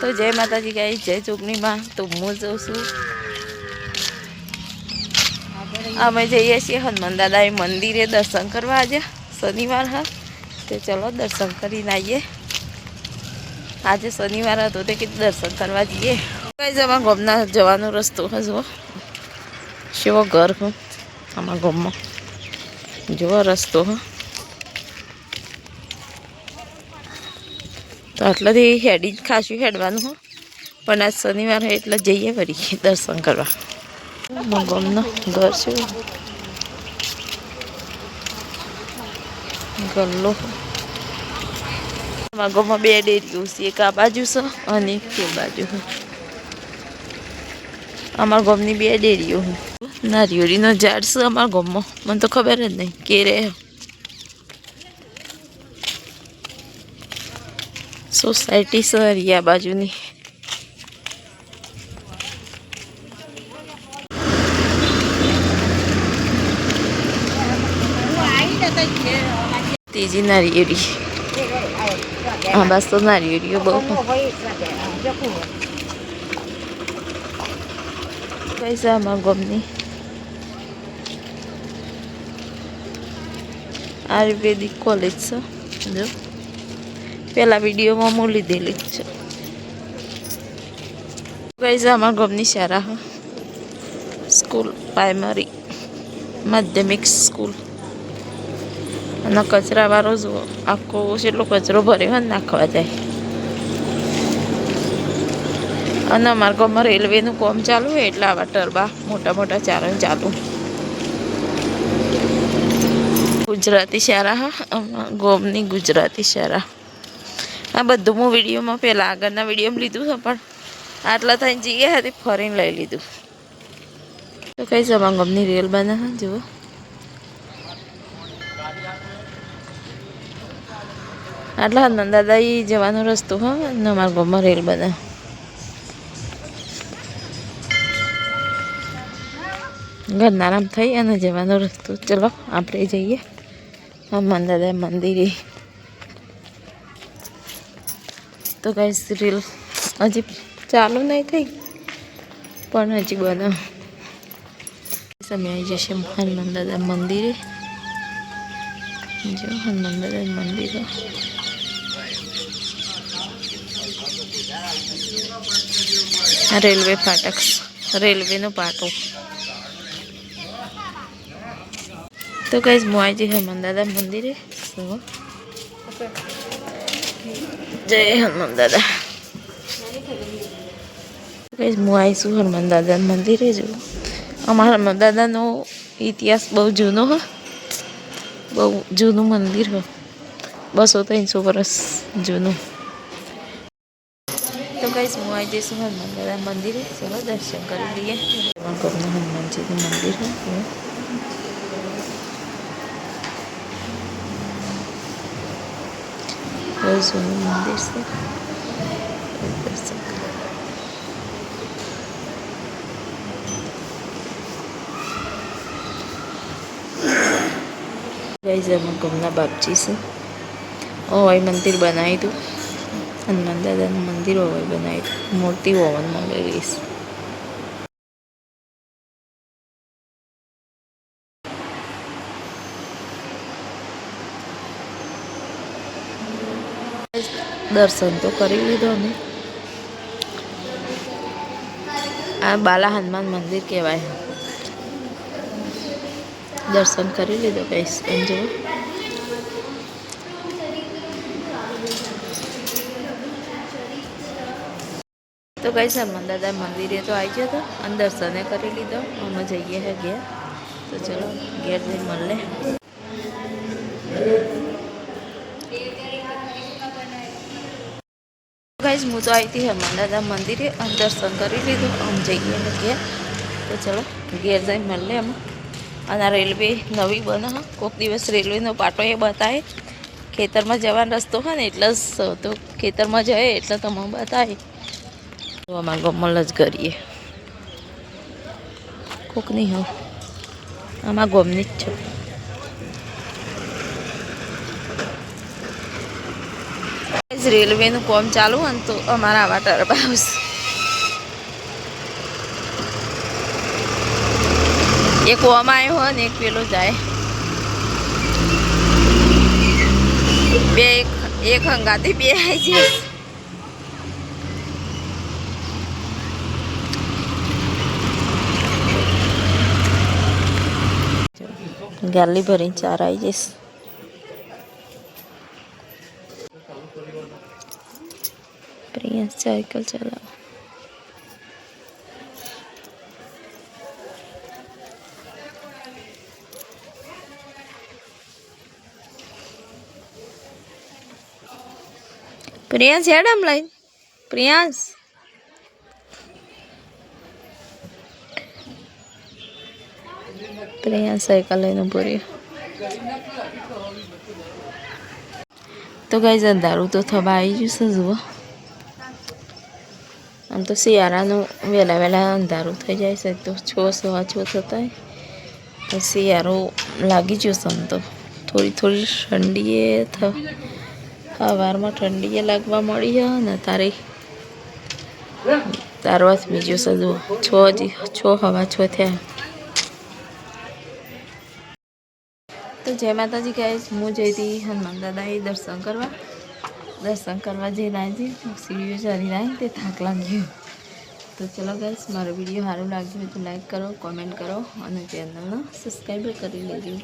તો જય માતાજી ગાઈ જય ચૂંટણીમાં. તો હું જઉં છું. અમે જઈએ છીએ હનુમાન દાદા મંદિરે દર્શન કરવા આજે, શનિવાર, હા. તો ચલો દર્શન કરીને આવીએ. આજે શનિવાર હતો તે કીધું દર્શન કરવા જઈએ. જવા ગમના જવાનો રસ્તો હજુ શિવો ઘર હું આમાં ગમમાં. જુઓ રસ્તો, હા. તો આટલાથી હેડી જ ખાસું હેડવાનું હો. પણ આજ શનિવાર હોય એટલે જઈએ વળી દર્શન કરવા. મગમનો ઘર છે. ગલ્લો. ગમમાં બે ડેરીઓ છે, એક આ બાજુ છે અને એક તે બાજુ અમારા ગામની બે ડેરીઓ નારિયોળીનો ઝાડ છે અમારા ગામમાં. મને તો ખબર જ નહીં કે રે. સોસાયટી સરિયા બાજુની. ત્રીજી નારિયેરી આ બસ તો નારિયેરીઓ બહુ. પૈસા આમાં ગમની? આયુર્વેદિક કોલેજ છે. જો. પેલા વિડીયોમાં હું લીધેલી છે. પૈસા આમાં ગમની શાળા સ્કૂલ પ્રાઇમરી માધ્યમિક સ્કૂલ અને કચરાવાળો જુઓ આખો જેટલો કચરો ભર્યો હોય નાખવા જાય. અને અમારા ગામમાં રેલવેનું કામ ચાલુ હોય એટલે આવા ટરબા મોટા મોટા ચારણ ચાલુ. ગુજરાતી શાળા અમારા ગામની ગુજરાતી શાળા આ બધું હું વિડીયોમાં પહેલાં આગળના વિડીયોમાં લીધું છે, પણ આટલા થઈને જઈએ હતી ફરીને લઈ લીધું. તો કઈ છે અમારા ગામની રેલ બને હા જુઓ. આટલા નંદાદાઈ જવાનો રસ્તો હા અને અમારા ગામમાં રેલ બને આરામ થઈ અને જવાનો રસ્તો. ચલો, આપણે જઈએ. હનુમાન દાદા મંદિરે તો કઈ સિરિયલ હજી ચાલુ નહીં થઈ, પણ હજી બને સમય આવી જશે હનુમાન દાદા મંદિરે. જો હનુમાન દાદા મંદિર. આ રેલવે ફાટક, રેલવેનું પાટું. તો કઈ મોવાઈજી હનુમાન દાદા મંદિરે. જુઓ. જય હનુમાન દાદા. કઈ હું આવીશું હનુમાન દાદાના મંદિરે જુઓ અમારા હનુમાન દાદાનો ઇતિહાસ બહુ જૂનો હ. બહુ જૂનું મંદિર હ. બસો ત્રણસો વર્ષ જૂનું. તો કઈશ હું આવી જઈશું હનુમાન દાદા મંદિરે. ચલો દર્શન કરી લઈએ. હનુમાનજીનું મંદિર છે બહુ જૂનું મંદિર છે દર્શન કરી. ગાઈઝ અમે ગમના બાપજી છે ઓવાઈ મંદિર બનાવી હતું હનુમાન દાદાનું મંદિર ઓવાઈ બનાવી હતું મૂર્તિ ઓવન મળેલી છે દર્શન તો કરી લીધો અમે. આ બાલા હનુમાન મંદિર કહેવાય. દર્શન કરી લીધો કઈશ જો તો કઈ હનુમાન દાદા મંદિરે તો આવી ગયો હતો અને દર્શને કરી લીધો. અમે જઈએ છે ઘેર. તો ચલો ઘેર જઈ મળે ગાઈઝ હું તો આવી હતી હનુમાન મંદિરે અને દર્શન કરી લીધું, આમ જઈએ ને ઘેર. તો ચલો, ઘેર જઈને મળીએ અમે અને રેલવે નવી બને કોઈક દિવસ રેલવેનો પાટો એ બતાવે. ખેતરમાં જવાનો રસ્તો હોય ને એટલે જ, તો ખેતરમાં જાય એટલે તમે બતાવે તો અમારે ગમલ જ કરીએ કોક નહીં હા આમાં ગમની જ છે. રેલવેનું કોમ ચાલુ હોય ને તો અમારા આવા ટરબા એક ઓમ આવ્યો હોય ને એક પેલો જાય. બે એક એક હંગાથી બે આવી જાય. ગાલી ભરીને ચાર આવી જઈશ. પ્રિયાંશ સાયકલ ચલાવો હેડ આમ લઈ પ્રિયાંશ પ્રિયાંશ સાયકલ લઈને ઊભો તો તો ગાઈઝ અંધારું તો થવા આવી ગયું છે જુઓ આમ તો શિયાળાનું વહેલા વહેલા અંધારું થઈ જાય છે તો છ સવા છ થતા તો શિયાળો લાગી ગયો છે આમ તો થોડી થોડી ઠંડીએ સવારમાં ઠંડીએ લાગવા મળી છે ને તારે તારવાસ બીજું સજુ છો હજી છ હવા છ થયા તો જય માતાજી કહે હું જઈ હતી હનુમાન દાદાએ દર્શન કરવા દર્શન કરવા જઈને આવી સીડીઓ ચડી આવી તે થાક લાગ્યું તો ચલો ગાઈસ મારો વીડિયો સારું લાગ્યો હોય તો લાઈક કરો કોમેન્ટ કરો અને ચેનલને સબસ્ક્રાઈબ કરી લેજો.